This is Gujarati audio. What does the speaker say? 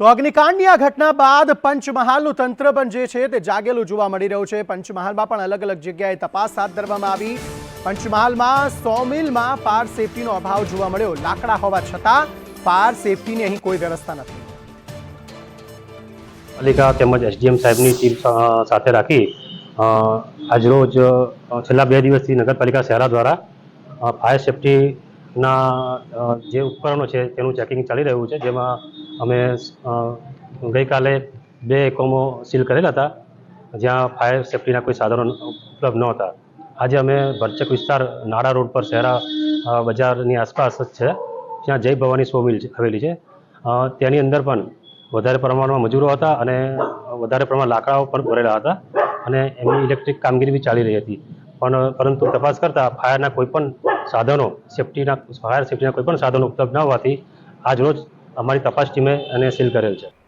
તો અગ્નિકાંડની આ ઘટના બાદ પંચમહાલનું તંત્ર પણ જે છે તે જાગેલું જોવા મળી રહ્યું છે. પંચમહાલમાં પણ અલગ અલગ જગ્યાએ તપાસ હાથ ધરવામાં આવી. પંચમહાલમાં સો મિલમાં ફાયર સેફટીનો અભાવ જોવા મળ્યો. લાકડા હોવા છતાં ફાયર સેફટીની અહીં કોઈ વ્યવસ્થા નથી. પાલિકા તેમજ એસડીએમ સાહેબની ટીમ સાથે રાખી આજરોજ છેલ્લા બે દિવસથી નગરપાલિકા શહેરા દ્વારા ફાયર સેફટીના જે ઉપકરણો છે તેનું ચેકિંગ ચાલી રહ્યું છે, જેમાં અમે ગઈકાલે બે એકમો સીલ કરેલા હતા, જ્યાં ફાયર સેફટીના કોઈ સાધનો ઉપલબ્ધ નહોતા. આજે અમે ભરચક વિસ્તાર નાડા રોડ પર શહેરા બજારની આસપાસ જ છે જ્યાં જય ભવાની સો મિલ આવેલી છે. તેની અંદર પણ વધારે પ્રમાણમાં મજૂરો હતા અને વધારે પ્રમાણમાં લાકડાઓ પણ ભરેલા હતા અને એમની ઇલેક્ટ્રિક કામગીરી બી ચાલી રહી હતી. પણ, પરંતુ તપાસ કરતાં ફાયરના કોઈપણ સાધનો, સેફટીના, ફાયર સેફટીના કોઈ પણ સાધનો ઉપલબ્ધ ન હોવાથી આજ રોજ અમારી તપાસ ટીમે એને સીલ કરેલ છે.